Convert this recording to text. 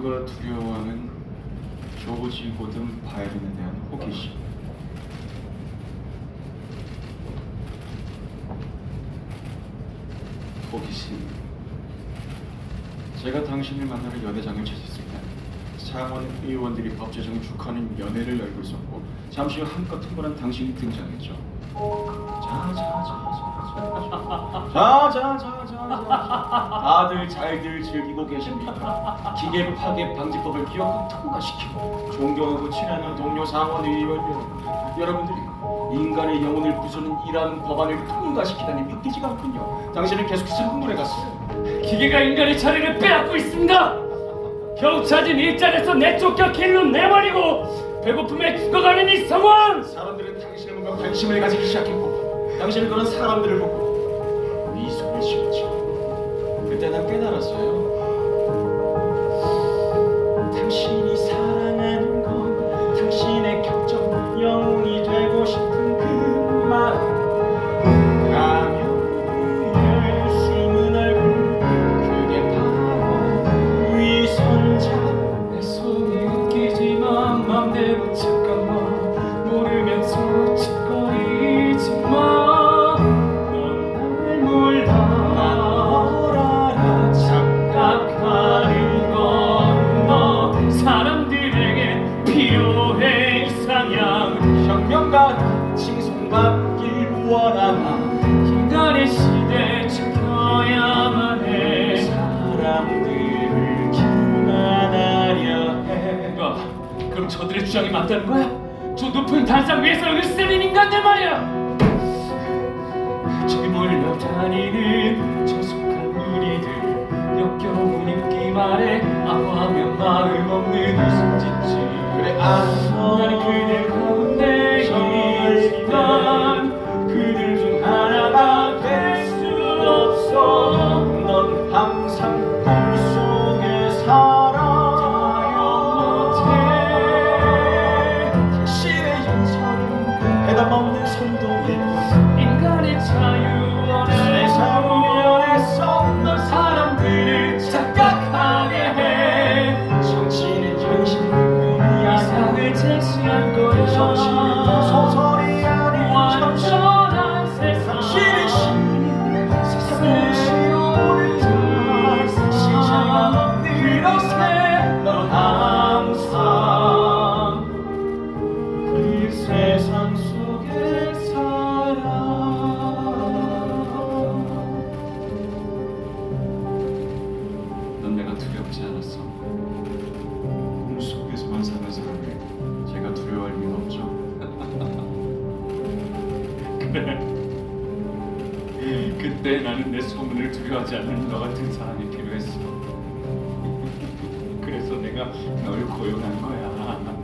내가 두려워하는 조지 고든 바이런에 대한 호기심. 호기심. 제가 당신을 만나러 연회장을 찾았습니다. 상원 의원들이 법 제정을 축하하는 연회를 열고 있었고 잠시 후 한껏 흥분한 당신이 등장했죠. 자자자자자자자자자자 다들 잘들 즐기고 계십니까? 기계 파괴 방지법을 기억하고 통과시키고 존경하고 친하는 동료 상원 의원 여러분 여러분들이 인간의 영혼을 부수는 이러한 법안을 통과시키다니 믿기지가 않군요. 당신은 계속해서 흥분해 갔어요. 기계가 인간의 자리를 빼앗고 있습니다. 겨우 찾은 일자리에서 내쫓겨 길로 내버리고 배고픔에 죽어가는 이 상황. 사람들은 당신의 몸과 관심을 가지기 시작했고 당신은 그런 사람들을 보고 미소를 지었죠 그때 난 깨달았어요. 당신이 사랑하는 건 당신의 격정 영웅이 되고 싶은 그 마음. 맘대로 잠 원하나 인간의 시대 지켜야만 해. 사람들을 기만하려 해. 뭐, 그럼 저들의 주장이 맞다는 거야? 저 높은 단상 위에서 으스린 인간들 말이야. 저기 몰려 다니는 저속한 우리들. 역겨운 입기 말에 아무하면 마음 없는 웃음 짓지. 그래 아 나는 그들 넌 내가 두렵지 않았어. 그래 그때 나는 내 소문을 두려워하지 않는 너 같은 사람이 필요했어. 그래서 내가 널 고용한 거야